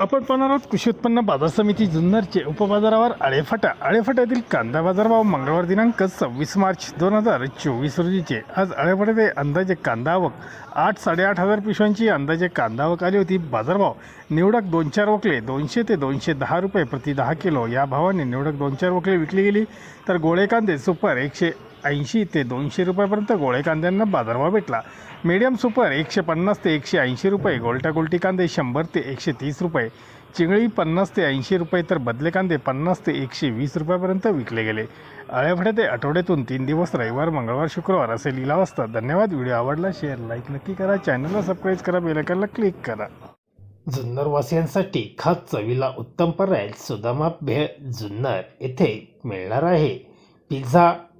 आपण पाहणार आहोत कृषी उत्पन्न बाजार समिती जुन्नरचे उपबाजारावर आळेफाटा. आळेफाट्यातील कांदा बाजारभाव मंगळवार दिनांक सव्वीस मार्च दोन हजार चोवीस रोजीचे. आज आळेफाट्यात अंदाजे कांदा आवक आठ साडेआठ हजार पिशव्यांची अंदाजे कांदा आवक आली होती. बाजारभाव निवडक दोन चार वकले दोनशे ते दोनशे दहा रुपये प्रति दहा किलो. या भावाने निवडक दोन चार वकले विकली गेली. तर गोळे कांदे सुपर एकशे ऐंशी ते दोनशे रुपयापर्यंत गोळे कांद्यांना बाजारभाव भेटला. मीडियम सुपर एकशे पन्नास ते एकशे ऐंशी रुपये गोलटा गोलटी कांदे शंभर ते एकशे तीस रुपये चिंगळी पन्नास ते ऐंशी रुपये तर बदले कांदे पन्नास ते एकशे वीस रुपयापर्यंत विकले गेले. आळ्याफड्या ते आठवड्यातून तीन दिवस रविवार मंगळवार शुक्रवार असे लिलाव असतात. धन्यवाद. व्हिडिओ आवडला शेअर लाईक नक्की करा. चॅनलला सबस्क्राईब करा बेलायकनला क्लिक करा. जुन्नरवासियांसाठी खास चवीला उत्तम पर्याय सुदामा भेळ जुन्नर येथे मिळणार आहे. पिझ्झा